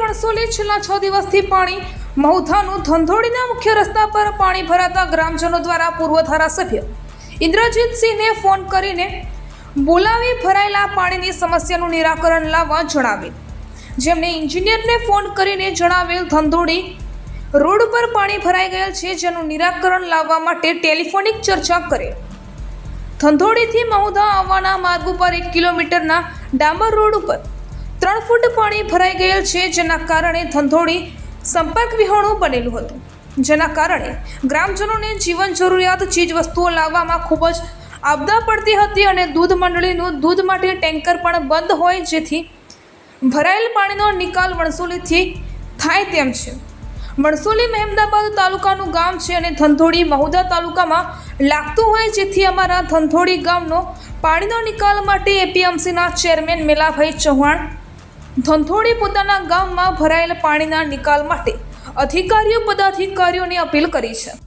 વણસોલી છેલ્લા છ દિવસથી પાણી, મહુધાનું ધંધોડીના મુખ્ય રસ્તા પર પાણી ભરાતા ગ્રામજનો દ્વારા પૂર્વ ધારાસભ્ય ઇન્દ્રજીતસિંહને ફોન કરીને બોલાવી ભરાયેલા પાણીની સમસ્યાનું નિરાકરણ લાવવા જણાવેલ જેમણે એન્જિનિયરને ફોન કરીને જણાવેલ ધંધોડી રોડ પર પાણી ભરાઈ ગયેલ છે, જેનું નિરાકરણ લાવવા માટે ટેલિફોનિક ચર્ચા કરે. ધંધોડીથી મહુધા આવવાના માર્ગ ઉપર એક કિલોમીટરના ડામર રોડ ઉપર ત્રણ ફૂટ પાણી ભરાઈ ગયેલ છે, જેના કારણે ધંધોળી સંપર્ક વિહોણું બનેલું હતું. જેના કારણે ગ્રામજનોને જીવન જરૂરિયાત ચીજ વસ્તુઓ લાવવામાં ખૂબ જ આપદા પડતી હતી અને દૂધ મંડળીનું દૂધ માટે ટેન્કર પણ બંધ હોય, જેથી ભરાયેલ પાણીનો નિકાલ વણસોલીથી થાય તેમ છે. વણસોલી મહેમદાબાદ તાલુકાનું ગામ છે અને ધંધોડી મહુદા તાલુકામાં લાગતું હોય, જેથી અમારા ધંધોડી ગામનો પાણીનો નિકાલ માટે એપીએમસીના ચેરમેન મેલાભાઈ ચૌહાણ ધંધોડી પોતાના ગામમાં ભરાયેલ પાણીના નિકાલ માટે અધિકારીઓ પદાધિકારીઓને અપીલ કરી છે.